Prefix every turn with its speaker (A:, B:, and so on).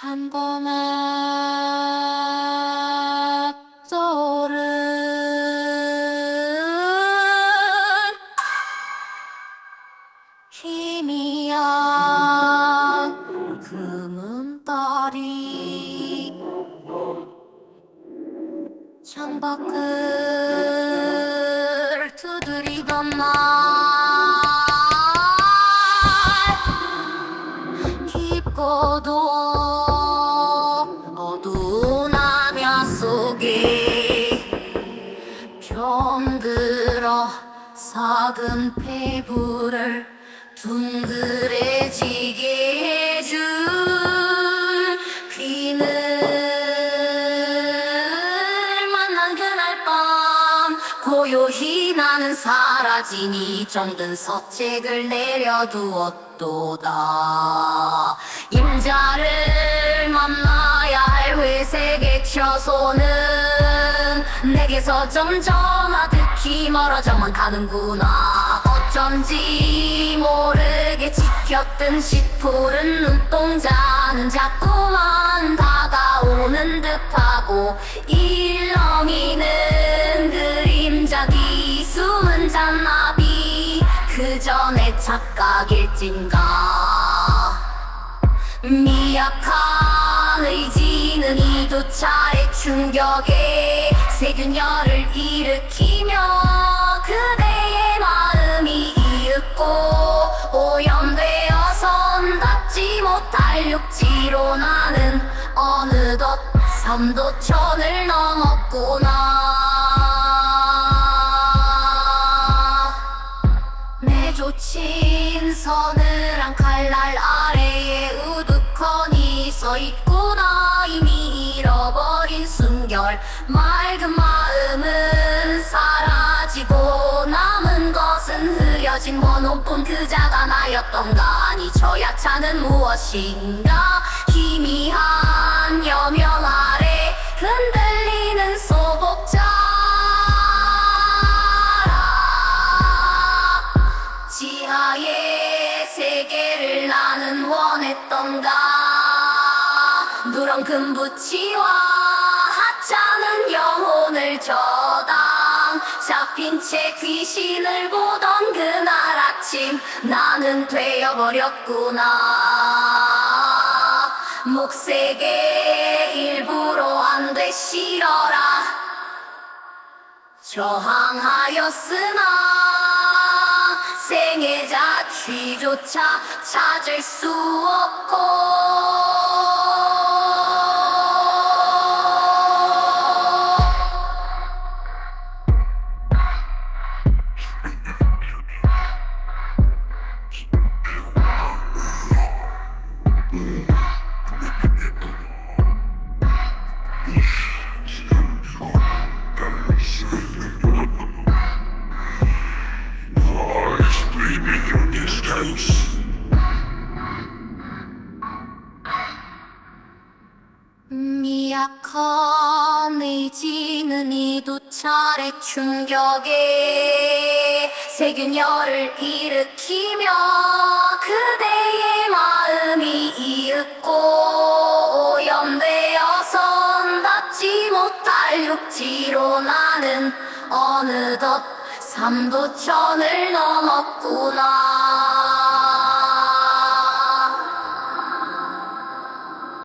A: 한번만 떠오른 희미한 금은달이 창밖을 두드리던 날 작은 폐부를 둥그레지게 해줄 비늘 만난 그날 밤 고요히 나는 사라지니 정든 서책을 내려두었도다. 임자를 만나야 할 회색의 처소는 내게서 점점 아득히 멀어져만 가는구나. 어쩐지 모르게 지켰던 시푸른 눈동자는 자꾸만 다가오는 듯하고 일렁이는 그림자기 숨은 잔나비 그 전에 착각일진가. 미약한 의지는 이두 차례 충격에 세균열을 일으키며 어느덧 삼도천을 넘었구나. 내조친 서늘한 칼날 아래에 우두커니 서 있구나. 이미 잃어버린 숨결 맑은 마음은 사라지고 남은 것은 흐려진 원혼뿐 그자가 나였던가. 아니 저 야차는 무엇인가? 희미한 했던가? 누런 금부치와 하찮은 영혼을 저당 잡힌 채 귀신을 보던 그날 아침 나는 되어버렸구나. 목색의 일부러 안돼 싫어라. 저항하였으나 자취조차 찾을 수 없고 미약한 의지는 이 두 차례 충격에 세균열을 일으키며 그대의 마음이 이윽고 오염되어선 닿지 못할 육지로 나는 어느덧 삼도천을 넘었구나